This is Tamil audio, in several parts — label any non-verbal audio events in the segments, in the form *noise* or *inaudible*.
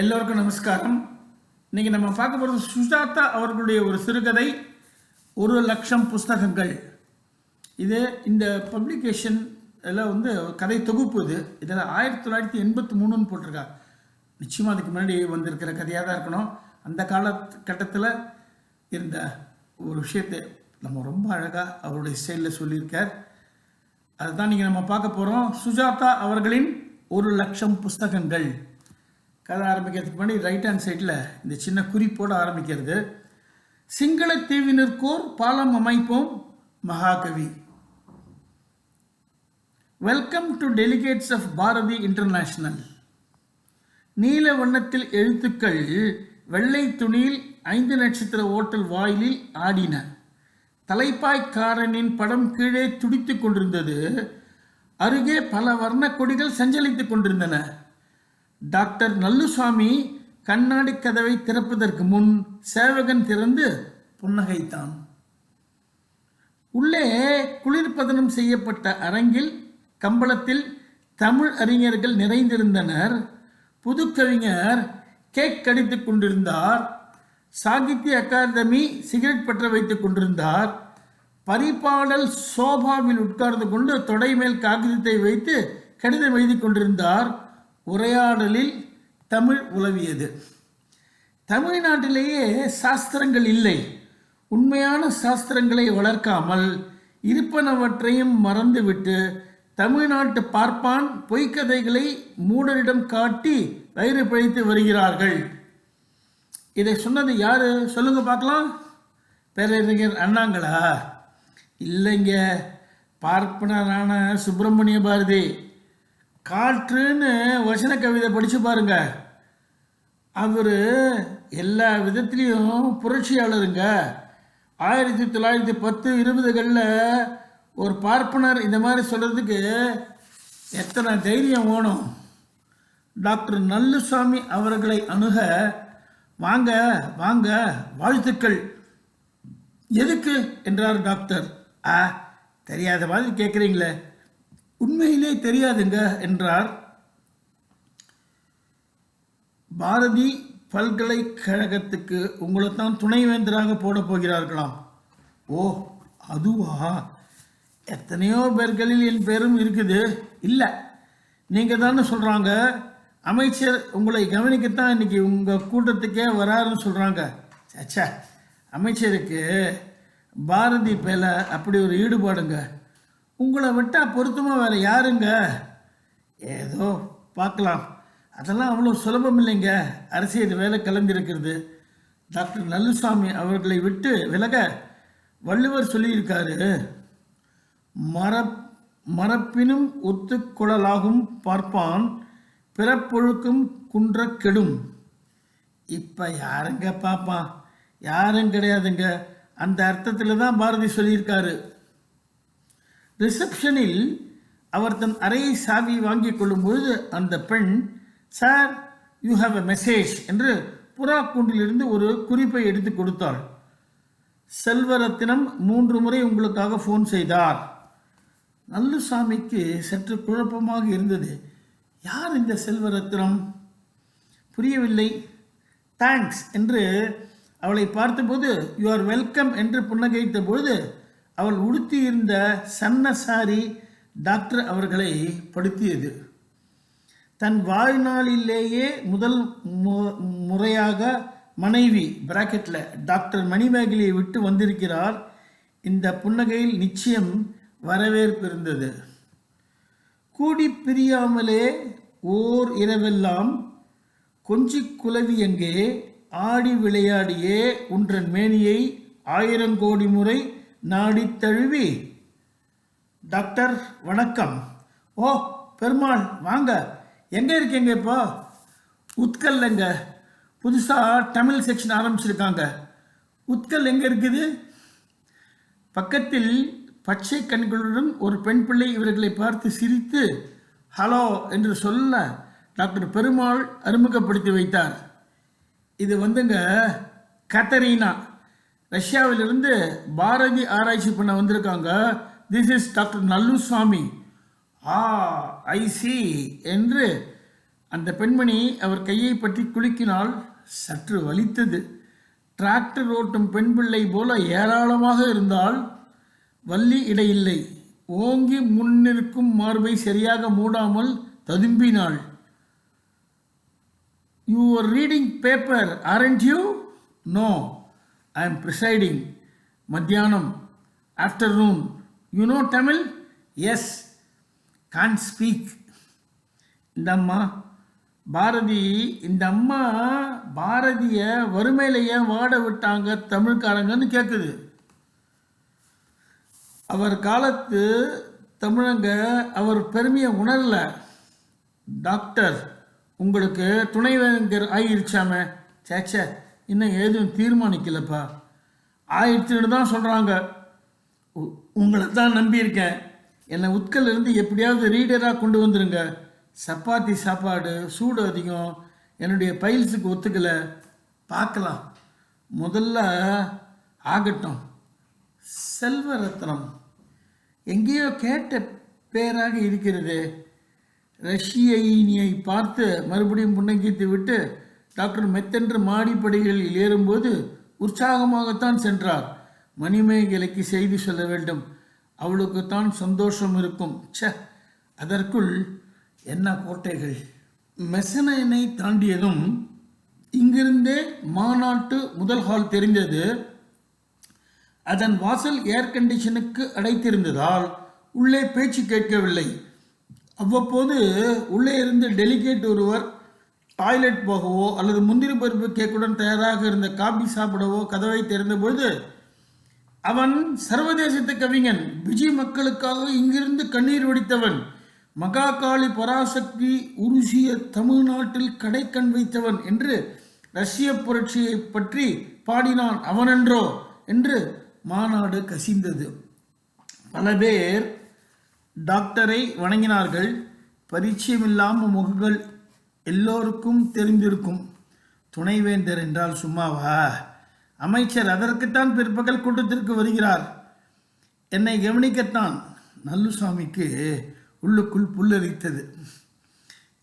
எல்லோருக்கும் நமஸ்காரம். இன்னைக்கு நம்ம பார்க்க போகிறது சுஜாதா அவர்களுடைய ஒரு சிறுகதை ஒரு லட்சம் புஸ்தகங்கள். இது இந்த பப்ளிகேஷன் எல்லாம் வந்து கதை தொகுப்பு இது. இதில் ஆயிரத்தி தொள்ளாயிரத்தி எண்பத்தி மூணுன்னு போட்டிருக்கா நிச்சயமாக அதுக்கு முன்னாடி வந்திருக்கிற கதையாக தான் இருக்கணும். அந்த கால கட்டத்தில் இருந்த ஒரு விஷயத்தை நம்ம ரொம்ப அழகாக அவருடைய ஸ்டைலில் சொல்லியிருக்கார். அதுதான் நீங்கள் நம்ம பார்க்க போகிறோம் சுஜாதா அவர்களின் ஒரு லட்சம் புஸ்தகங்கள். கதை ஆரம்பிக்கிறதுக்கு முன்னாடி ரைட் ஹேண்ட் சைடில் இந்த சின்ன குறிப்போடு ஆரம்பிக்கிறது. சிங்கள தீவினர்கோர் பாலம் அமைப்போம் மகாகவி. Welcome to delegates of Bharathi international நீல வண்ணத்தில் எழுத்துக்கள் வெள்ளை துணியில் ஐந்து நட்சத்திர ஓட்டல் வாயிலில் ஆடின. தலைப்பாய்க்காரனின் படம் கீழே துடித்துக் கொண்டிருந்தது. அருகே பல வர்ண கொடிகள் சஞ்சலித்துக் கொண்டிருந்தன. டாக்டர் நல்லுசாமி கண்ணாடி கதவை திறப்பதற்கு முன் சேவகன் திறந்து புன்னகைத்தான். உள்ளே குளிர்பதனம் செய்யப்பட்ட அரங்கில் கம்பளத்தில் தமிழ் அறிஞர்கள் நிறைந்திருந்தனர். புதுக்கவிஞர் கேக் கடித்துக் கொண்டிருந்தார். சாகித்ய அகாதமி சிகரெட் பற்ற வைத்துக் கொண்டிருந்தார். பரிபாடல் சோபாவில் உட்கார்ந்து கொண்டு தொடை மேல் காகிதத்தை வைத்து கடிதம் எழுதி கொண்டிருந்தார். உரையாடலில் தமிழ் உலவியது. தமிழ்நாட்டிலேயே சாஸ்திரங்கள் இல்லை. உண்மையான சாஸ்திரங்களை வளர்க்காமல் இருப்பனவற்றையும் மறந்துவிட்டு தமிழ்நாட்டு பார்ப்பான் பொய்க்கதைகளை மூடரிடம் காட்டி வயிறு பிழைத்து வருகிறார்கள். இதை சொன்னது யாரு? சொல்லுங்க பார்க்கலாம். பேரறிஞர் அண்ணாங்களா? இல்லைங்க. பார்ப்பனரான சுப்பிரமணிய பாரதி. காற்றுன்னு வசன கவிதை படித்து பாருங்க. அவர் எல்லா விதத்துலேயும் புரட்சியாளருங்க. ஆயிரத்தி தொள்ளாயிரத்தி பத்து இருபதுகளில் ஒரு பார்ப்பனர் இந்த மாதிரி சொல்கிறதுக்கு எத்தனை தைரியம் வேணும்? டாக்டர் நல்லுசாமி அவர்களை அணுக. வாங்க வாங்க வாழ்த்துக்கள். எதுக்கு? என்றார் டாக்டர். ஆ தெரியாத மாதிரி கேட்குறீங்களே உண்மையிலே தெரியாதுங்க என்றார். பாரதி பல்கலைக்கழகத்துக்கு உங்களை தான் துணைவேந்தராக போட போகிறார்களாம். ஓ அதுவா? எத்தனையோ பேர்களில் என் பேரும் இருக்குது. இல்லை நீங்கள் தானே சொல்கிறாங்க அமைச்சர் உங்களை கவனிக்கத்தான் இன்றைக்கி உங்கள் கூட்டத்துக்கே வராருன்னு சொல்கிறாங்க சச்சா அமைச்சருக்கு பாரதி பேல அப்படி ஒரு ஈடுபாடுங்க. உங்களை விட்டால் பொருத்தமாக வேறு யாருங்க? ஏதோ பார்க்கலாம். அதெல்லாம் அவ்வளோ சுலபம் இல்லைங்க. அரசியல் வேலை கிளம்பியிருக்கிறது டாக்டர் நல்லுசாமி அவர்களை விட்டு விலக வள்ளுவர் சொல்லியிருக்காரு. மர மரப்பினும் ஒத்துக்குழலாகும் பார்ப்பான் பிறப்பொழுக்கும் குன்ற கெடும். இப்போ யாருங்க பார்ப்பான் யாரும் கிடையாதுங்க. அந்த அர்த்தத்தில் தான் பாரதி சொல்லியிருக்காரு. ரிசப்ஷனில் அவர் தன் அறையை சாவி வாங்கிக் கொள்ளும்பொழுது அந்த பெண் sir you have a message என்று புறா கூண்டிலிருந்து ஒரு குறிப்பை எடுத்து கொடுத்தாள். செல்வரத்தினம் மூன்று முறை உங்களுக்காக ஃபோன் செய்தார். நல்லுசாமிக்கு சற்று குழப்பமாக இருந்தது. யார் இந்த செல்வரத்தினம்? புரியவில்லை. தேங்க்ஸ் என்று அவளை பார்த்தபோது யூ ஆர் வெல்கம் என்று புன்னகைத்த பொழுது அவள் உடுத்தியிருந்த சன்ன சாரி டாக்டர் அவர்களை படுத்தியது. தன் வாழ்நாளிலேயே முதல் மு- முறையாக மனைவி பிராக்கெட்டில் டாக்டர் மணிமேகலையை விட்டு வந்திருக்கிறார். இந்த புன்னகையில் நிச்சயம் வரவேற்பு இருந்தது. கூடி பிரியாமலே ஓர் இரவெல்லாம் கொஞ்சி குலவி எங்கே ஆடி விளையாடியே உன்றன் மேனியை ஆயிரம் கோடி முறை நாடித் தழுவி டாக்டர் வணக்கம். ஓ பெருமாள் வாங்க. எங்கே இருக்கீங்க இப்போ? உத்கல்லைங்க. புதுசாக தமிழ் செக்ஷன் ஆரம்பிச்சிருக்காங்க. உத்கல் எங்கே இருக்குது? பக்கத்தில் பச்சை கண்களுடன் ஒரு பெண் பிள்ளை இவர்களை பார்த்து சிரித்து ஹலோ என்று சொல்ல டாக்டர் பெருமாள் அறிமுகப்படுத்தி வைத்தார். இது வந்துங்க கத்தரீனா. ரஷ்யாவிலிருந்து பாரதி ஆராய்ச்சி பண்ண வந்திருக்காங்க. This is doctor Nallusamy. Ah I see என்று அந்த பெண்மணி அவர் கையை பற்றி குலுக்கினால் சற்று வலித்தது. டிராக்டர் ஓட்டும் பெண் பிள்ளை போல ஏராளமாக இருந்தால் வள்ளி இடையில்லை. ஓங்கி முன்னிருக்கும் மார்பை சரியாக மூடாமல் ததும்பினாள். You are reading paper aren't you no I am presiding மத்தியானம். Afternoon you know Tamil yes can speak இந்த அம்மா பாரதி இந்த அம்மா பாரதிய வறுமையில் ஏன் வாட விட்டாங்க தமிழ்காரங்கன்னு கேட்குது அவர் காலத்து தமிழங்க அவர் பெருமையை உணரல. டாக்டர் உங்களுக்கு துணைவேந்தர் ஆயிருச்சாமே சேச்சே இன்னும் எதுவும் தீர்மானிக்கலப்பா? ஆயிடுச்சுன்னு தான் சொல்கிறாங்க உங்களை தான் நம்பியிருக்கேன். என்னை உட்கல்ல இருந்து எப்படியாவது ரீடராக கொண்டு வந்துருங்க. சப்பாத்தி சாப்பாடு சூடு அதிகம். என்னுடைய பைல்ஸுக்கு ஒத்துக்கலை. பார்க்கலாம். முதல்ல ஆகட்டும். செல்வரத்னம். எங்கேயோ கேட்ட பேராக இருக்கிறது. ரஷ்யயினியை பார்த்து மறுபடியும் புன்னகித்து விட்டு டாக்டர் மெத்தென்று மாடிப்படிகளில் ஏறும்போது உற்சாகமாகத்தான் சென்றார். மணிமேகலைக்கு செய்தி சொல்ல வேண்டும். அவளுக்குத்தான் சந்தோஷம் இருக்கும். ச்சே அதற்குள் என்ன கோட்டைகள்? மெசனைனை தாண்டியதும் இங்கிருந்தே மாநாட்டு முதல் ஹால் தெரிந்தது. அதன் வாசல் ஏர் கண்டிஷனுக்கு அடைத்திருந்ததால் உள்ளே பேச்சு கேட்கவில்லை. அவ்வப்போது உள்ளே இருந்து டெலிகேட் ஒருவர் டாய்லெட் போகவோ அல்லது முந்திரி பருப்பு கேக்குடன் தயாராக இருந்த காபி சாப்பிடவோ கதவை திறந்தபொழுது அவன் சர்வதேசத்து கவிஞன் விஜய் மக்களுக்காக இங்கிருந்து கண்ணீர் வடித்தவன் மகாகாளி பராசக்தி உருசிய தமிழ்நாட்டில் கடைக்கண் வைத்தவன் என்று ரஷ்ய புரட்சியை பற்றி பாடினான் அவனென்றோ என்று மாநாடு கசிந்தது. பல பேர் டாக்டரை வணங்கினார்கள். பரிச்சயமில்லாமல் முகங்கள் எல்லோருக்கும் தெரிந்திருக்கும். துணைவேந்தர் என்றால் சும்மாவா? அமைச்சர் அதற்குத்தான் பிற்பகல் கூட்டத்திற்கு வருகிறார். என்னை கவனிக்கத்தான் நல்லுசாமிக்கு உள்ளுக்குள் புல்லரித்தது.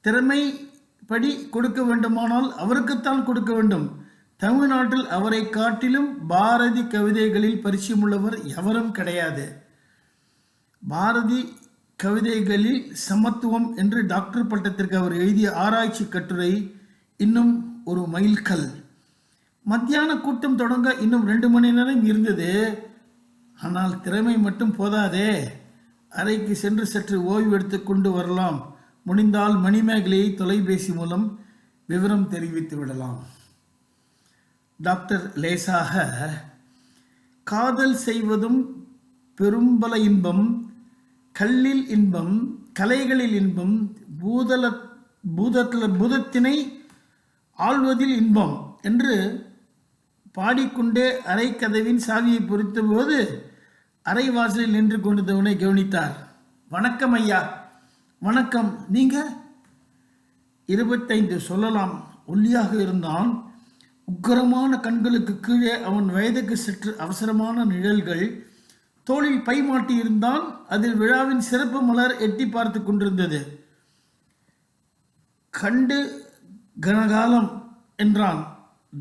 திறமைப்படி கொடுக்க வேண்டுமானால் அவருக்குத்தான் கொடுக்க வேண்டும். தமிழ்நாட்டில் அவரை காட்டிலும் பாரதி கவிதைகளில் பரிச்சயமுள்ளவர் எவரும் கிடையாது. பாரதி கவிதைகளில் சமத்துவம் என்று டாக்டர் பட்டத்திற்கு அவர் எழுதிய ஆராய்ச்சி கட்டுரை இன்னும் ஒரு மைல்கல் மத்தியான கூட்டம் தொடங்க இன்னும் ரெண்டு மணி நேரம் இருந்தது. ஆனால் திறமை மட்டும் போதாதே. அறைக்கு சென்று சற்று ஓய்வு எடுத்துக்கொண்டு வரலாம். முடிந்தால் மணிமேகலையை தொலைபேசி மூலம் விவரம் தெரிவித்து விடலாம். டாக்டர் லேசாக காதல் செய்வதும் பெரும்பல இன்பம் கல்லில் இன்பம் கலைகளில் இன்பம் பூதல பூதத்தில் பூதத்தினை ஆள்வதில் இன்பம் என்று பாடிக்கொண்டே அறைக்கதவின் சாவியை பொறித்தபோது அறை வாசலில் நின்று கொண்டிருந்தவனை கவனித்தார். வணக்கம் ஐயா. வணக்கம். நீங்க இருபத்தைந்து சொல்லலாம். ஒல்லியாக இருந்தான். உக்கரமான கண்களுக்கு கீழே அவன் வயதுக்கு சற்று அவசரமான நிழல்கள் தோளில் பை மாட்டியிருந்தான் அதில் விழாவின் சிறப்பு மலர் எட்டி பார்த்து கொண்டிருந்தது. கண்டு கனகாலம் என்றான்.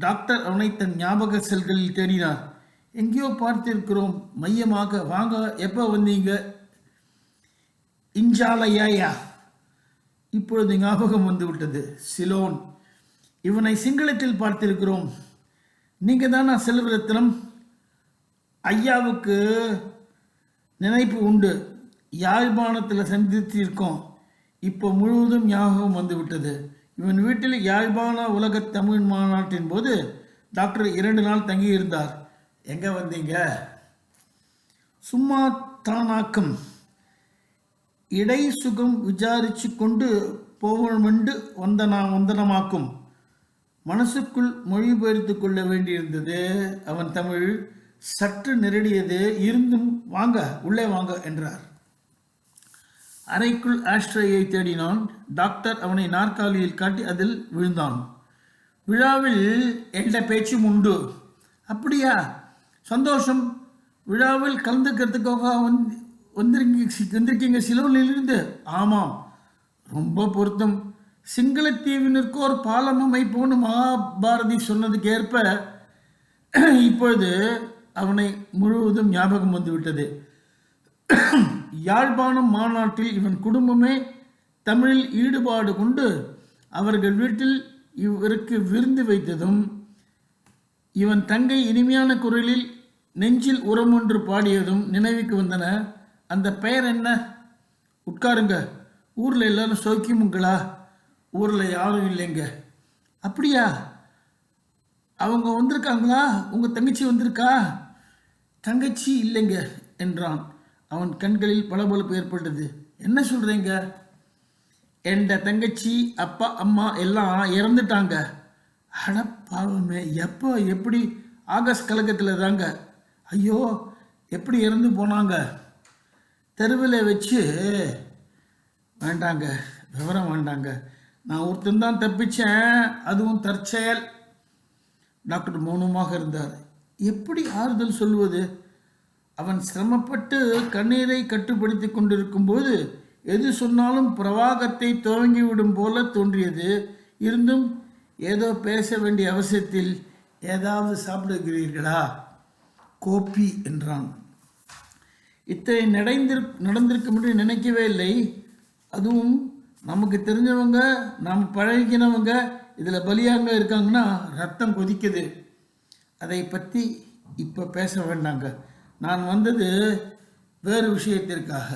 டாக்டர் அவனை தன் ஞாபக செல்களில் தேடினார். எங்கேயோ பார்த்திருக்கிறோம். மையமாக வாங்க. எப்போ வந்தீங்க? இஞ்சாலையாயா. இப்பொழுது ஞாபகம் வந்து விட்டது சிலோன் இவனை சிங்களத்தில் பார்த்திருக்கிறோம். நீங்கள் தானா செல்வரத்னம் ஐயாவுக்கு நினைப்பு உண்டு. யாழ்ப்பாணத்தில் சந்தித்திருக்கோம். இப்போ முழுவதும் ஞாபகம் வந்துவிட்டது. இவன் வீட்டில் யாழ்ப்பாண உலக தமிழ் மாநாட்டின் போது டாக்டர் இரண்டு நாள் தங்கியிருந்தார். எங்கே வந்தீங்க? சும்மா தானாக்கம். இடை சுகம் விசாரிச்சு கொண்டு போகணுமெண்டு வந்தனா வந்தனமாக்கும். மனசுக்குள் மொழிபெயர்த்து கொள்ள வேண்டியிருந்தது. அவன் தமிழ் சற்று நெருடியது இருந்தும் வாங்க உள்ளே வாங்க என்றார். அறைக்குள் ஆஸ்ட்ரேயை தேடினான். டாக்டர் அவனை நாற்காலியில் காட்டி அதில் விழுந்தான். விழாவில் எந்த பேச்சும் உண்டு. அப்படியா? சந்தோஷம். விழாவில் கலந்துக்கிறதுக்காக வந்து வந்திருக்கீங்க வந்திருக்கீங்க சிலோனிலிருந்து ஆமாம். ரொம்ப பொருத்தம். சிங்களத்தீவினருக்கோர் பாலம் அமைப்போன்னு மகாபாரதி சொன்னதுக்கு ஏற்ப இப்பொழுது அவனை முழுவதும் ஞாபகம் வந்துவிட்டது. யாழ்ப்பாணம் மாநாட்டில் இவன் குடும்பமே தமிழில் ஈடுபாடு கொண்டு அவர்கள் வீட்டில் இவருக்கு விருந்து வைத்ததும் இவன் தங்கை இனிமையான குரலில் நெஞ்சில் உரம் ஒன்று பாடியதும் நினைவுக்கு வந்தன. அந்த பெயர் என்ன? உட்காருங்க. ஊரில் எல்லாரும் சோக்கியமுங்களா? ஊரில் யாரும் இல்லைங்க. அப்படியா? அவங்க வந்திருக்காங்களா? உங்கள் தங்கச்சி வந்திருக்கா? தங்கச்சி இல்லைங்க என்றான். அவன் கண்களில் பளபளப்பு ஏற்பட்டது. என்ன சொல்கிறீங்க என்ற தங்கச்சி அப்பா அம்மா எல்லாம் இறந்துட்டாங்க. அட பாவமே எப்போ எப்படி ஆகஸ்ட் கலக்கத்தில் தாங்க? ஐயோ எப்படி இறந்து போனாங்க? தெருவில் வச்சு வேண்டாங்க விவரம் வேண்டாங்க. நான் ஒருத்தன் தான் தப்பிச்சேன் அதுவும் தற்செயல். டாக்டர் மௌனமாக இருந்தார். எப்படி ஆறுதல் சொல்வது? அவன் சிரமப்பட்டு கண்ணீரை கட்டுப்படுத்தி கொண்டிருக்கும்போது எது சொன்னாலும் பிரவாகத்தை துவங்கிவிடும் போல தோன்றியது. இருந்தும் ஏதோ பேச வேண்டிய அவசியத்தில் ஏதாவது சாப்பிடுகிறீர்களா? கோப்பி என்றான். இத்தனை நடைந்திரு நடந்திருக்கும் என்று நினைக்கவே இல்லை. அதுவும் நமக்கு தெரிஞ்சவங்க நாம் பழகினவங்க இதில் பலியாங்க இருக்காங்கன்னா ரத்தம் கொதிக்குது. அதை பற்றி இப்போ பேச வேண்டாங்க. நான் வந்தது வேறு விஷயத்திற்காக.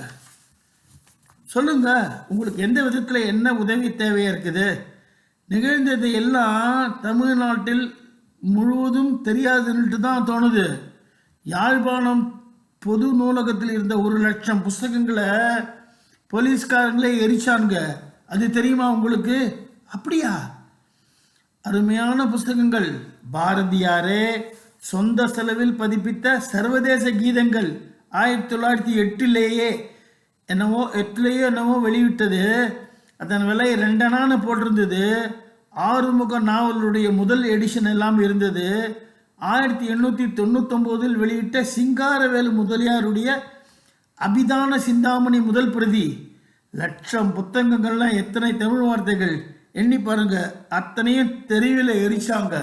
சொல்லுங்க உங்களுக்கு எந்த விதத்தில் என்ன உதவி தேவையாக இருக்குது? நிகழ்ந்தது எல்லாம் தமிழ்நாட்டில் முழுவதும் தெரியாதுன்ட்டு தான் தோணுது. யாழ்ப்பாணம் பொது நூலகத்தில் இருந்த ஒரு லட்சம் புஸ்தகங்களை போலீஸ்காரங்களே எரிச்சாங்க அது தெரியுமா உங்களுக்கு? அப்படியா? அருமையான புஸ்தகங்கள். பாரதியாரே சொந்த செலவில் பதிப்பித்த சர்வதேச கீதங்கள் ஆயிரத்தி தொள்ளாயிரத்தி எட்டிலேயே என்னவோ எட்டுலேயோ என்னவோ வெளியிட்டது. அதன் விலை ரெண்டனான போட்டிருந்தது. ஆறுமுக நாவலுடைய முதல் எடிஷன் எல்லாம் இருந்தது. ஆயிரத்தி எண்ணூற்றி தொண்ணூத்தொம்போதில் வெளியிட்ட சிங்காரவேலு முதலியாருடைய அபிதான சிந்தாமணி முதல் பிரதி. லட்சம் புத்தகங்கள்லாம் எத்தனை தமிழ் வார்த்தைகள். எண்ணி பாருங்க. அத்தனையும் தெருவில் எரிச்சாங்க.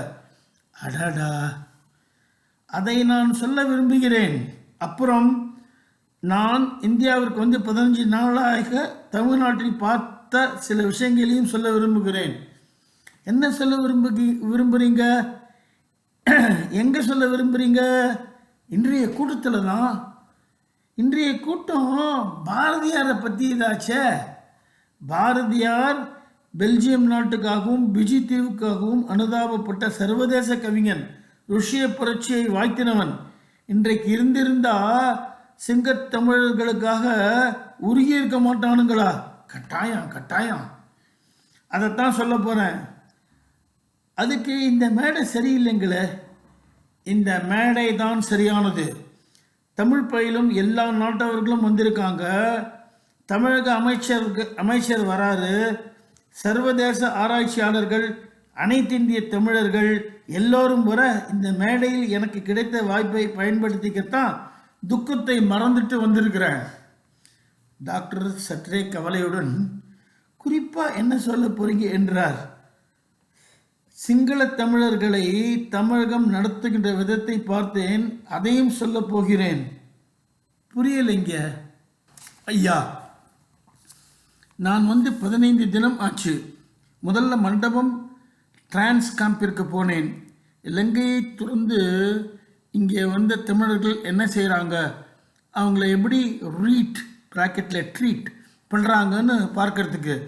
அடடா. அதை நான் சொல்ல விரும்புகிறேன். அப்புறம் நான் இந்தியாவிற்கு வந்து பதினஞ்சு நாளாக தமிழ்நாட்டில் பார்த்த சில விஷயங்களையும் சொல்ல விரும்புகிறேன். என்ன சொல்ல விரும்பு விரும்புகிறீங்க எங்கே சொல்ல விரும்புகிறீங்க இன்றைய கூட்டத்தில் தான். இன்றைய கூட்டம் பாரதியாரை பற்றி இதாச்சே பாரதியார் பெல்ஜியம் நாட்டுக்காகவும் பிஜி தீவுக்காகவும் அனுதாபப்பட்ட சர்வதேச கவிஞன் ருஷிய புரட்சியை வாய்த்தினவன். இன்றைக்கு இருந்திருந்தா சிங்கத் தமிழர்களுக்காக உருகி இருக்க மாட்டானுங்களா? கட்டாயம் கட்டாயம். அதைத்தான் சொல்ல போகிறேன் அதுக்கு இந்த மேடை சரியில்லைங்களே? இந்த மேடை தான் சரியானது. தமிழ் பயிலும் எல்லா நாட்டவர்களும் வந்திருக்காங்க. தமிழக அமைச்சருக்கு அமைச்சர் வராரு. சர்வதேச ஆராய்ச்சியாளர்கள் அனைத்திந்திய தமிழர்கள் எல்லோரும் வர இந்த மேடையில் எனக்கு கிடைத்த வாய்ப்பை பயன்படுத்திக்கத்தான் துக்கத்தை மறந்துட்டு வந்திருக்கிறேன். டாக்டர் சற்றே கவலையுடன் குறிப்பாக என்ன சொல்ல போறீங்க என்றார். சிங்கள தமிழர்களை தமிழகம் நடத்துகின்ற விதத்தை பார்த்தேன் அதையும் சொல்ல போகிறேன். புரியலைங்க. ஐயா நான் வந்து பதினைந்து தினம் ஆச்சு. முதல்ல மண்டபம் டிரான்ஸ் கேம்பிற்கு போனேன். இலங்கையை துறந்து இங்கே வந்த தமிழர்கள் என்ன செய்கிறாங்க அவங்கள எப்படி ரீட் ப்ராக்கெட்டில் ட்ரீட் பண்ணுறாங்கன்னு பார்க்கறதுக்கு.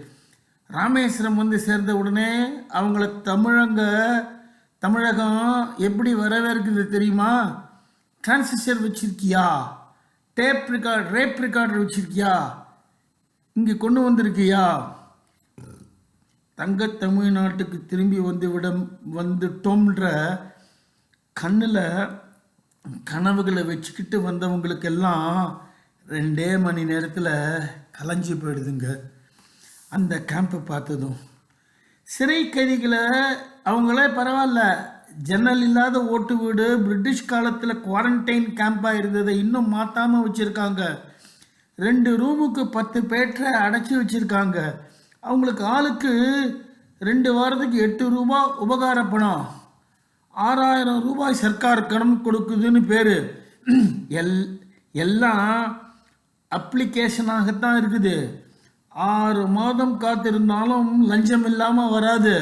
ராமேஸ்வரம் வந்து சேர்ந்த உடனே அவங்கள தமிழங்க தமிழகம் எப்படி வரவேற்குது தெரியுமா? டிரான்சிஸ்டர் வச்சுருக்கியா? டேப் ரெக்கார்ட் ரேப் ரெக்கார்டர் வச்சுருக்கியா? இங்கே கொண்டு வந்திருக்கியா? தங்க தமிழ்நாட்டுக்கு திரும்பி வந்து விட வந்துட்டோம்ன்ற கண்ணில் கனவுகளை வச்சுக்கிட்டு வந்தவங்களுக்கெல்லாம் ரெண்டே மணி நேரத்தில் கலைஞ்சு போயிடுதுங்க. அந்த கேம்பை பார்த்ததும் சிறை கைதிகளை அவங்களே பரவாயில்ல ஜன்னல் இல்லாத ஓட்டு வீடு பிரிட்டிஷ் காலத்தில் குவாரண்டைன் கேம்பாக இருந்ததை இன்னும் மாற்றாமல் வச்சுருக்காங்க. ரெண்டு ரூமுக்கு பத்து பேட்டரை அடைச்சி வச்சுருக்காங்க. அவங்களுக்கு ஆளுக்கு ரெண்டு வாரத்துக்கு எட்டு ரூபா உபகார பணம். ஆறாயிரம் ரூபாய் சர்க்கார் கடன் கொடுக்குதுன்னு பேர். எல் எல்லாம் அப்ளிகேஷனாகத்தான் இருக்குது. ஆறு மாதம் காத்திருந்தாலும் லஞ்சம் இல்லாமல் வராது.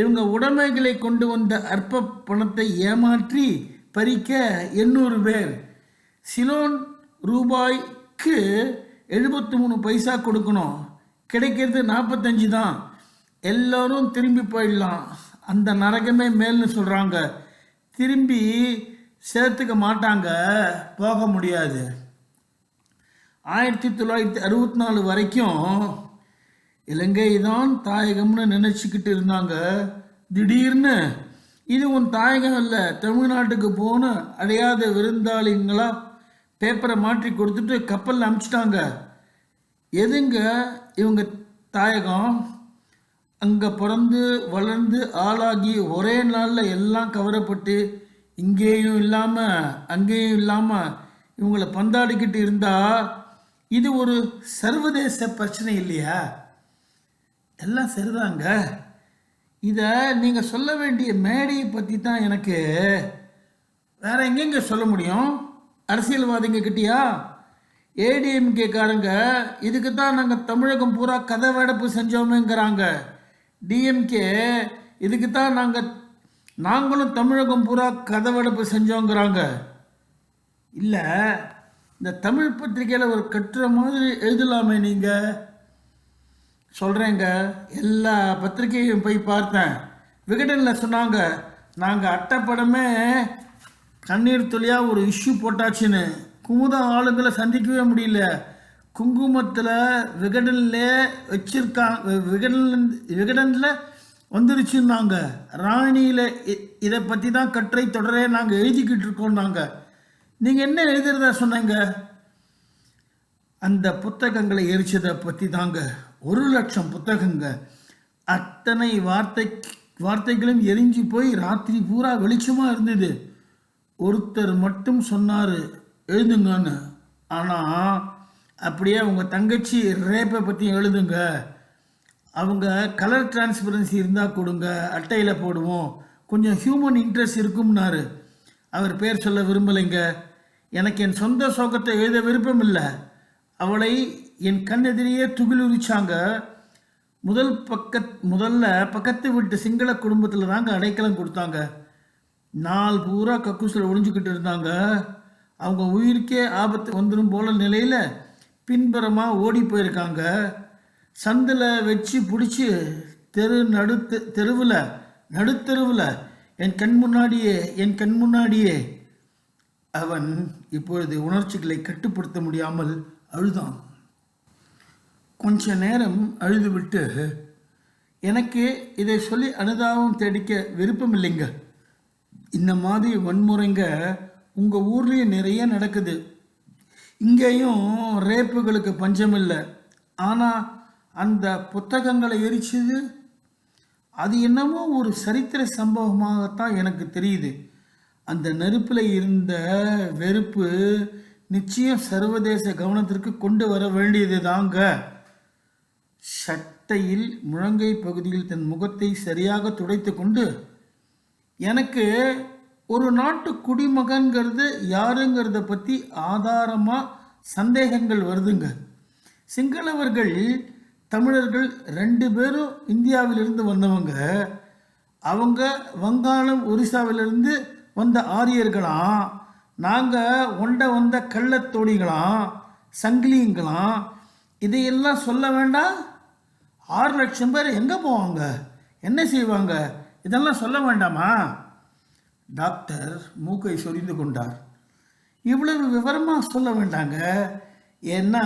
இவங்க உடைமைகளை கொண்டு வந்த அற்ப பணத்தை ஏமாற்றி பறிக்க எண்ணூறு பேர். சிலோன் ரூபாய் ரூபாய்க்கு எழுபத்தி மூணு பைசா கொடுக்கணும். கிடைக்கிறது நாற்பத்தஞ்சு தான். எல்லோரும் திரும்பி போயிடலாம். அந்த நரகமே மேல்னு சொல்கிறாங்க திரும்பி சேர்த்துக்க மாட்டாங்க. போக முடியாது. ஆயிரத்தி தொள்ளாயிரத்தி அறுபத்தி நாலு வரைக்கும் இலங்கை தான் தாயகம்னு நினச்சிக்கிட்டு இருந்தாங்க. திடீர்னு இது உன் தாயகம் இல்லை தமிழ்நாட்டுக்கு போன அடையாத விருந்தாளிங்களா பேப்பரை மாற்றி கொடுத்துட்டு கப்பலில் அனுப்பிச்சிட்டாங்க. எதுங்க இவங்க தாயகம்? அங்கே பிறந்து வளர்ந்து ஆளாகி ஒரே நாளில் எல்லாம் கவரப்பட்டு இங்கேயும் இல்லாமல் அங்கேயும் இல்லாமல் இவங்களை பந்தாடிக்கிட்டு இருந்தால் இது ஒரு சர்வதேச பிரச்சனை இல்லையா? எல்லாம் சரிதாங்க. இதை நீங்கள் சொல்ல வேண்டிய மேடையை பற்றி தான் எனக்கு வேற எங்கெங்க சொல்ல முடியும்? அரசியல்வாதிங்க கிட்டயா? ஏடிஎம்கேக்காரங்க இதுக்கு தான் நாங்கள் தமிழகம் பூரா கதவடைப்பு செஞ்சோமேங்கிறாங்க. டிஎம்கே இதுக்கு தான் நாங்கள் நாங்களும் தமிழகம் பூரா கதவடைப்பு செஞ்சோங்கிறாங்க. இல்லை இந்த தமிழ் பத்திரிக்கையில் ஒரு கட்டுரை மாதிரி எழுதலாமே நீங்கள் சொல்கிறேங்க எல்லா பத்திரிக்கையும் போய் பார்த்தேன். விகடனில் சொன்னாங்க நாங்கள் அட்டைப்படமே கண்ணீர் துளியாக ஒரு இஷ்யூ போட்டாச்சுன்னு. குமுதம் ஆளுங்களை சந்திக்கவே முடியல. குங்குமத்தில் விகடனில் வச்சிருக்காங்க விகடன் விகடனில் வந்துருச்சுன்னாங்க. ராணியில் இதை பற்றி தான் கட்டுரை தொடரே நாங்கள் எழுதிக்கிட்டு இருக்கோம் நாங்கள் நீங்கள் என்ன எழுதுறதா சொன்னாங்க? அந்த புத்தகங்களை எரிச்சதை பற்றி தாங்க ஒரு லட்சம் புத்தகங்க. அத்தனை வார்த்தை வார்த்தைகளும் எரிஞ்சு போய் ராத்திரி பூரா வெளிச்சமாக இருந்தது. ஒருத்தர் மட்டும் சொன்னார் எழுதுங்கன்னு. ஆனால் அப்படியே உங்கள் தங்கச்சி ரேப்பை பற்றி எழுதுங்க. அவங்க கலர் டிரான்ஸ்பரன்சி இருந்தால் கொடுங்க அட்டையில் போடுவோம். கொஞ்சம் ஹியூமன் இன்ட்ரெஸ்ட் இருக்கும்னாரு. அவர் பேர் சொல்ல விரும்பலைங்க. எனக்கு என் சொந்த சோகத்தை எழுத விருப்பம் இல்லை அவளை என் கண்ணெதிரியே துகிலுரிச்சாங்க. முதல் பக்க முதல்ல பக்கத்து வீட்டு சிங்கள குடும்பத்தில் தாங்க அடைக்கலம் கொடுத்தாங்க. நாள் பூரா கக்கூசில் ஒழிஞ்சுக்கிட்டு இருந்தாங்க. அவங்க உயிருக்கே ஆபத்து வந்துடும் போல நிலையில் பின்புறமாக ஓடி போயிருக்காங்க. சந்தில் வச்சு பிடிச்சி தெரு நடுத்து தெருவில் நடுத்தெருவில் என் கண் முன்னாடியே என் கண் முன்னாடியே. அவன் இப்பொழுது உணர்ச்சிகளை கட்டுப்படுத்த முடியாமல் அழுதான். கொஞ்ச நேரம் அழுதுவிட்டு எனக்கு இதை சொல்லி அனுதாபம் தேடிக்க விருப்பம் இல்லைங்க இந்த மாதிரி வன்முறைங்க உங்கள் ஊர்லேயும் நிறைய நடக்குது. இங்கேயும் ரேப்புகளுக்கு பஞ்சம் இல்லை ஆனால் அந்த புத்தகங்களை எரிச்சது அது என்னமோ ஒரு சரித்திர சம்பவமாகத்தான் எனக்கு தெரியுது. அந்த நெருப்பில் இருந்த வெறுப்பு நிச்சயம் சர்வதேச கவனத்திற்கு கொண்டு வர வேண்டியது தாங்க சட்டையில் முழங்கை பகுதியில் தன் முகத்தை சரியாக துடைத்து கொண்டு எனக்கு ஒரு நாட்டு குடிமகன்கிறது யாருங்கிறத பற்றி ஆதாரமாக சந்தேகங்கள் வருதுங்க. சிங்களவர்கள் தமிழர்கள் ரெண்டு பேரும் இந்தியாவிலிருந்து வந்தவங்க. அவங்க வங்காளம் ஒரிசாவிலிருந்து வந்த ஆரியர்களாம். நாங்கள் ஒண்ட வந்த கள்ளத்தோடிகளாம் சங்கிலிங்களாம். இதையெல்லாம் சொல்ல வேண்டாம். ஆறு லட்சம் பேர் எங்கே போவாங்க? என்ன செய்வாங்க? இதெல்லாம் சொல்ல வேண்டாமா? டாக்டர் மூக்கை சொரிந்து கொண்டார். இவ்வளவு விவரமாக சொல்ல வேண்டாங்க. ஏன்னா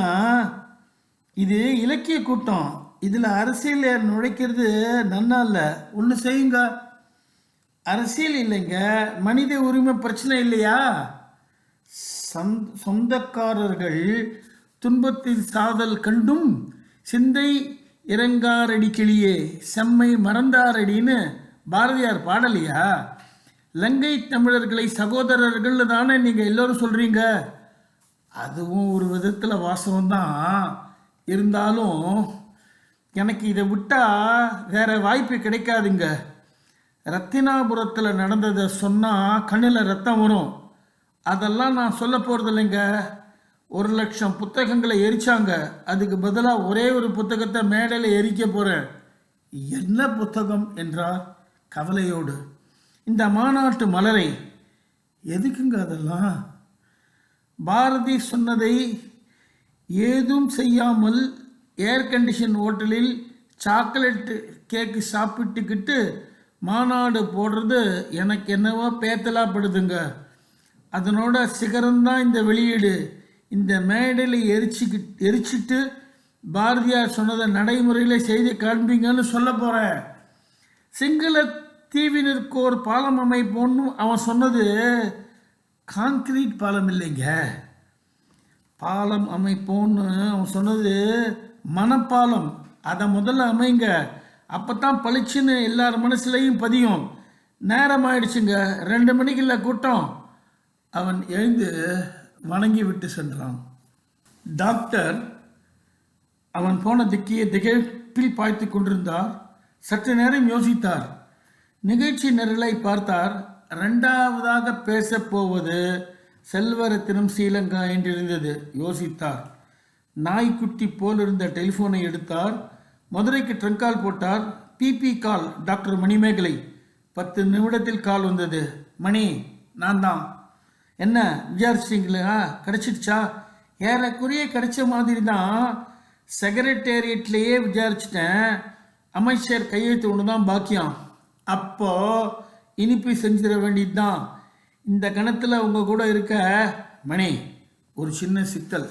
இது இலக்கிய கூட்டம். இதில் அரசியல் நுழைக்கிறது நன்னா இல்லை ஒன்று செய்யுங்க. அரசியல் இல்லைங்க. மனித உரிமை பிரச்சனை இல்லையா? சந் சொந்தக்காரர்கள் துன்பத்தின் சாதல் கண்டும் சிந்தை இறங்காரடி கிளியே செம்மை மறந்தாரடின்னு பாரதியார் பாடலையா? லங்கை தமிழர்களை சகோதரர்கள் தானே நீங்கள் எல்லோரும் சொல்கிறீங்க அதுவும் ஒரு விதத்தில் வாசகம் தான் இருந்தாலும் எனக்கு இதை விட்டால் வேற வாய்ப்பு கிடைக்காதுங்க. ரத்தினாபுரத்தில் நடந்ததை சொன்னால் கண்ணில் ரத்தம் வரும். அதெல்லாம் நான் சொல்ல போகிறது இல்லைங்க ஒரு லட்சம் புத்தகங்களை எரிச்சாங்க. அதுக்கு பதிலாக ஒரே ஒரு புத்தகத்தை மேடையில் எரிக்க போகிறேன் என்ன புத்தகம் என்றார் கவலையோடு இந்த மாநாட்டு மலரை எதுக்குங்க அதெல்லாம்? பாரதி சொன்னதை ஏதும் செய்யாமல் ஏர் கண்டிஷன் ஹோட்டலில் சாக்லேட்டு கேக்கு சாப்பிட்டுக்கிட்டு மாநாடு போடுறது எனக்கு என்னவோ பேத்தலாப்படுதுங்க. அதனோட சிகரம்தான் இந்த வெளியீடு. இந்த மேடையில் எரிச்சிக்கி எரிச்சிட்டு பாரதியார் சொன்னதை நடைமுறையில் செய்து காண்பீங்கன்னு சொல்ல போகிறேன் சிங்கள தீவினருக்கு ஒரு பாலம் அமைப்போன்னு அவன் சொன்னது கான்கிரீட் பாலம் இல்லைங்க. பாலம் அமைப்போன்னு அவன் சொன்னது மனப்பாலம் அதை முதல்ல அமைங்க. அப்போ தான் பளிச்சுன்னு எல்லார் மனசுலையும் பதியும். நேரம் ஆயிடுச்சுங்க. ரெண்டு மணிக்கு இல்லை கூட்டம். அவன் எழுந்து வணங்கி விட்டு சென்றான். டாக்டர் அவன் போன திக்கிய திகைப்பில் பாய்த்து கொண்டிருந்தார். சற்று நேரம் யோசித்தார். நிகழ்ச்சி நிரலை பார்த்தார். ரெண்டாவதாக பேசப்போவது செல்வரத்தினம் ஸ்ரீலங்கா என்றிருந்தது யோசித்தார். நாய்க்குட்டி போல் இருந்த டெலிஃபோனை எடுத்தார். மதுரைக்கு ட்ரங்கால் போட்டார். PP call doctor Manimekalai. பத்து நிமிடத்தில் கால் வந்தது. மணி நான் தான் என்ன விசாரிச்சிங்களா கிடச்சிடுச்சா? ஏறக்குறைய கிடைச்ச மாதிரி தான் செக்ரட்டேரியட்லேயே விசாரிச்சிட்டேன். அமைச்சர் கையெழுத்து ஒன்று தான் பாக்கியம். அப்போ இனிப்பு செஞ்சிட வேண்டியது தான் இந்த கணத்தில் உங்கள் கூட இருக்க மணி ஒரு சின்ன சிக்கல்.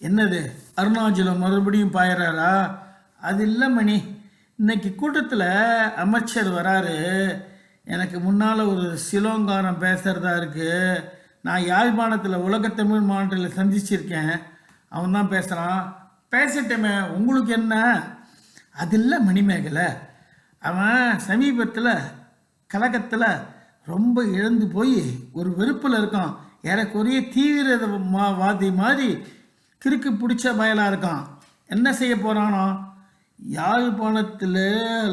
என்னது? அருணாச்சலம் மறுபடியும் பாயிறாரா? அது இல்லை மணி. இன்னைக்கு கூட்டத்தில் அமைச்சர் வராரு. எனக்கு முன்னால் ஒரு சிலோங்காரம் பேசுகிறதா இருக்குது நான் யாழ்ப்பாணத்தில் உலகத்தமிழ் மாநிலத்தில் சந்திச்சிருக்கேன். அவன் தான் பேசுகிறான் பேசட்டுமே உங்களுக்கு என்ன? அது இல்லை மணிமேகலை. அவன் சமீபத்தில் கலகத்தில் ரொம்ப இழந்து போய் ஒரு வெறுப்பில் இருக்கான். ஏறக்குறைய தீவிரவாதி மாதிரி கிறுக்கு பிடிச்ச பயலாக இருக்கான். என்ன செய்ய போகிறானோ யாழ்ப்பாணத்தில்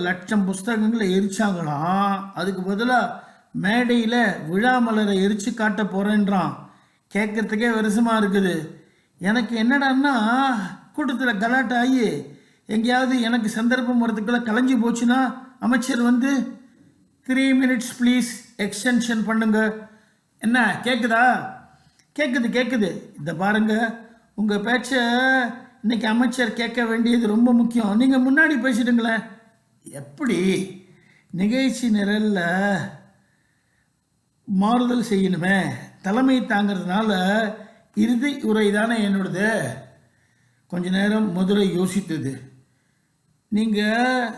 லட்சம் புஸ்தகங்களை எரிச்சாங்களாம் அதுக்கு பதிலாக மேடையில் விழாமலரை எரிச்சு காட்ட போகிறேன்றான் கேட்கறதுக்கே வருஷமாக இருக்குது. எனக்கு என்னடான்னா கூட்டத்தில் கலாட்டை ஆகி எங்கேயாவது எனக்கு சந்தர்ப்பம் வரதுக்குள்ள கலைஞ்சு போச்சுன்னா அமைச்சர் வந்து த்ரீ மினிட்ஸ் ப்ளீஸ் எக்ஸ்டென்ஷன் பண்ணுங்க. என்ன கேட்குதா கேட்குது கேட்குது இந்த பாருங்க உங்கள் பேச்சை இன்றைக்கி அமைச்சர் கேட்க வேண்டியது ரொம்ப முக்கியம். நீங்கள் முன்னாடி பேசிடுங்களேன். எப்படி நிகழ்ச்சி நிரலில் மாறுதல் செய்யணுமே? தலைமை தாங்கிறதுனால இறுதி உரை தானே என்னோடது? கொஞ்ச நேரம் மதுரை யோசித்தது. நீங்கள்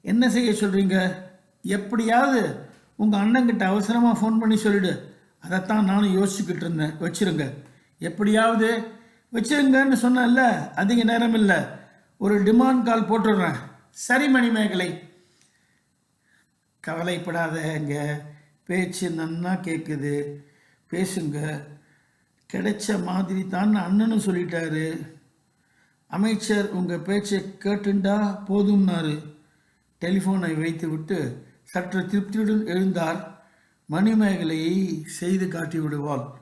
என்ன செய்ய சொல்கிறீங்க எப்படியாவது உங்கள் அண்ணங்கிட்ட அவசரமாக ஃபோன் பண்ணி சொல்லிடு. அதைத்தான் நானும் யோசிச்சுக்கிட்டு இருந்தேன். வச்சிருங்க. எப்படியாவது வச்சிருங்கன்னு சொன்னேன்ல அதிக நேரம் இல்லை. ஒரு டிமாண்ட் கால் போட்டுடுறேன். சரி மணிமேகலை. கவலைப்படாதங்க பேச்சு நன்னா கேட்குது பேசுங்க. கிடைச்ச மாதிரி தான் அண்ணனும் சொல்லிட்டாரு. அமைச்சர் உங்கள் பேச்சை கேட்டுண்டா போதும்னாரு. டெலிஃபோனை வைத்துவிட்டு சற்று திருப்தியுடன் எழுந்தார். மணிமேகலையை செய்து காட்டி விடுவாள்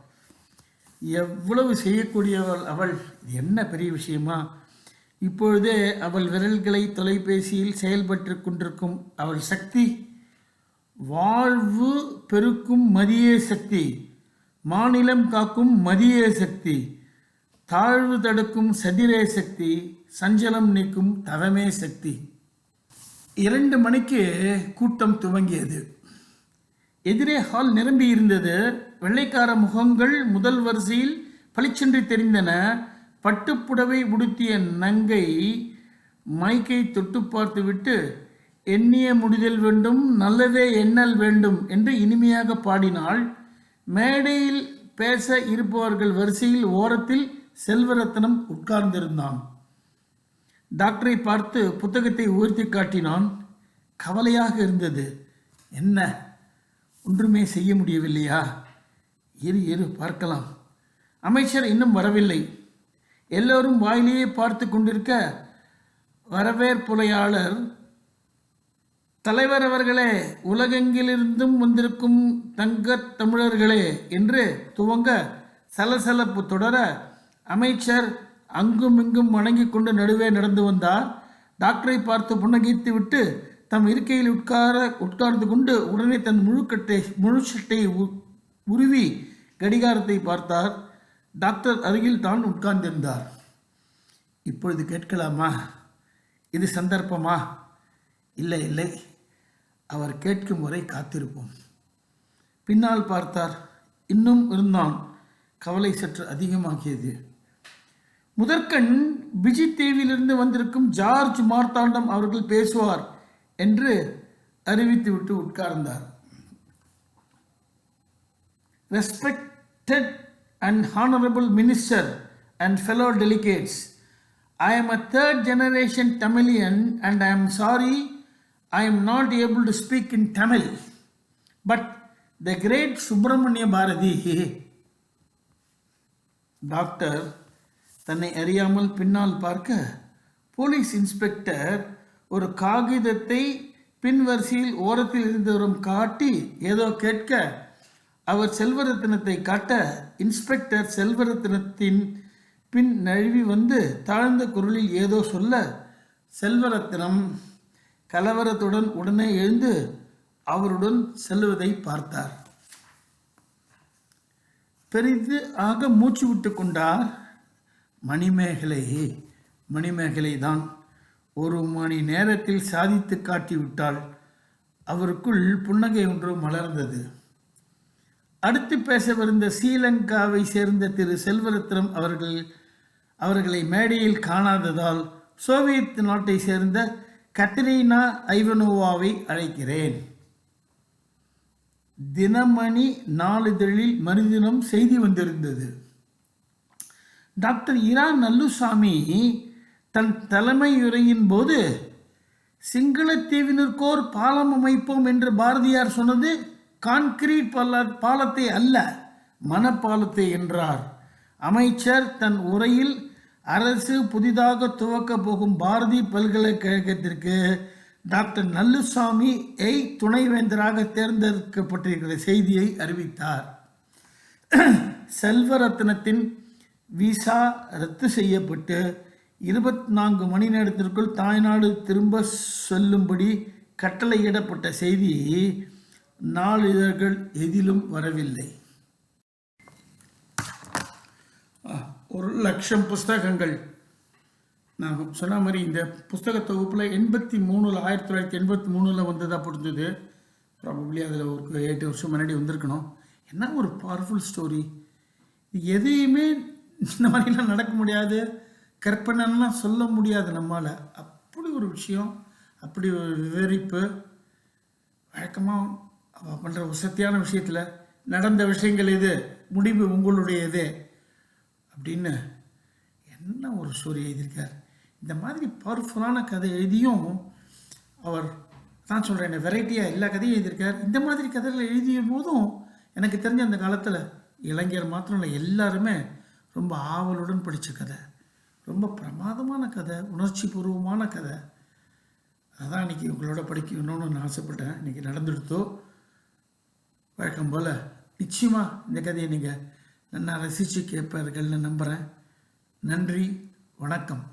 எவ்வளவு செய்யக்கூடியவள் அவள்? என்ன பெரிய விஷயமா? இப்பொழுதே அவள் விரல்களை தொலைபேசியில் செயல்பட்டு கொண்டிருக்கும் அவள் சக்தி. வாழ்வு பெருக்கும் மதிய சக்தி. மாநிலம் காக்கும் மதிய சக்தி. தாழ்வு தடுக்கும் சதிரே சக்தி சஞ்சலம் நீக்கும் தவமே சக்தி. இரண்டு மணிக்கு கூட்டம் துவங்கியது. எதிரே ஹால் நிரம்பி இருந்தது. வெள்ளைக்கார முகங்கள் முதல் வரிசையில் பளிச்சென்று தெரிந்தன. பட்டுப்புடவை உடுத்திய நங்கை மைக்கை தொட்டு பார்த்துவிட்டு எண்ணிய முடிதல் வேண்டும் நல்லதே எண்ணல் வேண்டும் என்று இனிமையாக பாடினாள். மேடையில் பேச இருப்பவர்கள் வரிசையில் ஓரத்தில் செல்வரத்னம் உட்கார்ந்திருந்தான். டாக்டரை பார்த்து புத்தகத்தை உயர்த்தி காட்டினான் கவலையாக இருந்தது. என்ன? ஒன்றுமே செய்ய முடியவில்லையா? இரு இரு பார்க்கலாம். அமைச்சர் இன்னும் வரவில்லை. எல்லோரும் வாயிலேயே பார்த்து கொண்டிருக்க வரவேற்புரையாளர் தலைவர் அவர்களே உலகெங்கிலிருந்தும் வந்திருக்கும் தங்கத் தமிழர்களே என்று துவங்க சலசலப்பு தொடர அமைச்சர் அங்கும் இங்கும் வணங்கிக் கொண்டு நடுவே நடந்து வந்தார். டாக்டரை பார்த்து புன்னகைத்து விட்டு தம் இருக்கையில் உட்கார உட்கார்ந்து கொண்டு உடனே தன் முழுக்கட்டை முழு சட்டையை உ- உருவி கடிகாரத்தை பார்த்தார். டாக்டர் அருகில் தான் உட்கார்ந்திருந்தார். இப்பொழுது கேட்கலாமா? இது சந்தர்ப்பமா? இல்லை இல்லை. அவர் கேட்கும் வரை காத்திருப்போம். பின்னால் பார்த்தார். இன்னும் இருந்தான். கவலை சற்று அதிகமாகியது. முதற்கண் பிஜி தீவிலிருந்து வந்திருக்கும் ஜார்ஜ் மார்த்தாண்டம் அவர்கள் பேசுவார் என்று அறிவித்துவிட்டு உட்கார்ந்தார் respected and honourable minister and fellow delegates I am a third generation Tamilian and I am sorry I am not able to speak in Tamil but the great Subramania Bharathi doctor தன்னை அறியாமல் பின்னால் பார்க்க போலீஸ் இன்ஸ்பெக்டர் ஒரு காகிதத்தை பின்வரிசையில் ஓரத்தில் இருந்தவரும் காட்டி ஏதோ கேட்க அவர் செல்வரத்தினத்தை காட்ட இன்ஸ்பெக்டர் செல்வரத்தினத்தின் பின் நழுவி வந்து தாழ்ந்த குரலில் ஏதோ சொல்ல செல்வரத்தினம். கலவரத்துடன் உடனே எழுந்து அவருடன் செல்வதை பார்த்தார். பெரிது ஆக மூச்சு விட்டு கொண்டார். மணிமேகலை மணிமேகலை தான் ஒரு மணி நேரத்தில் சாதித்து காட்டிவிட்டால் அவருக்குள் புன்னகை ஒன்று மலர்ந்தது. அடுத்து பேசவிருந்த ஸ்ரீலங்காவை சேர்ந்த திரு செல்வரத்னம் அவர்கள் அவர்களை மேடையில் காணாததால் சோவியத் நாட்டை சேர்ந்த கத்ரீனா ஐவனோவாவை அழைக்கிறேன். தினமணி நாளிதழில் மறுதினம் செய்தி வந்திருந்தது. டாக்டர் இரா நல்லுசாமி தன் தலைமையுரையின் போது சிங்களத்தீவினருக்கோர் பாலம் அமைப்போம் என்று பாரதியார் சொன்னது கான்கிரீட் பால பாலத்தை அல்ல மனப்பாலத்தை என்றார். அமைச்சர் தன் உரையில் அரசு புதிதாக துவக்க போகும் பாரதி பல்கலைக்கழகத்திற்கு டாக்டர் நல்லுசாமி ஐ. துணைவேந்தராக தேர்ந்தெடுக்கப்பட்டிருக்கிற செய்தியை அறிவித்தார். *clears throat* செல்வரத்னத்தின் விசா ரத்து செய்யப்பட்டு இருபத்தி நான்கு மணி நேரத்திற்குள் தாய்நாடு திரும்ப செல்லும்படி கட்டளையிடப்பட்ட செய்தி நாளிதழ்கள் எதிலும் வரவில்லை. ஒரு லட்சம் புஸ்தகங்கள். நான் சொன்ன மாதிரி இந்த புஸ்தக தொகுப்பில் எண்பத்தி மூணில் ஆயிரத்தி தொள்ளாயிரத்தி எண்பத்தி மூணில் வந்ததாக பொறுத்தது ப்ராபப்ளி அதில் ஒரு எட்டு வருஷம் முன்னாடி வந்திருக்கணும். என்ன ஒரு பவர்ஃபுல் ஸ்டோரி எதையுமே இந்த மாதிரிலாம் நடக்க முடியாது. கற்பனைலாம் சொல்ல முடியாது நம்மால். அப்படி ஒரு விஷயம் அப்படி ஒரு விவரிப்பு. வழக்கமாக அவள் பண்ணுற வசத்தியான விஷயத்தில் நடந்த விஷயங்கள் இது முடிவு உங்களுடையது. அப்படின்னு என்ன ஒரு ஸ்டோரி எழுதியிருக்கார்? இந்த மாதிரி பவர்ஃபுல்லான கதை எழுதியும் அவர் நான் சொல்கிறேன் வெரைட்டியாக எல்லா கதையும் எழுதியிருக்கார். இந்த மாதிரி கதைகள் எழுதிய போதும் எனக்கு தெரிஞ்ச அந்த காலத்தில் இளைஞர் மாத்திரம் இல்லை எல்லாருமே ரொம்ப ஆவலுடன் படித்த கதை. ரொம்ப பிரமாதமான கதை உணர்ச்சி பூர்வமான கதை. அதான் இன்னைக்கு உங்களோட படிக்கணும்னு நான் ஆசைப்பட்டேன். இன்றைக்கி நடந்துடுத்தோ வழக்கம் போல் நிச்சயமாக இந்த கதையை நீங்கள் நல்லா ரசித்து கேட்பார்கள்னு நம்புகிறேன் நன்றி வணக்கம்.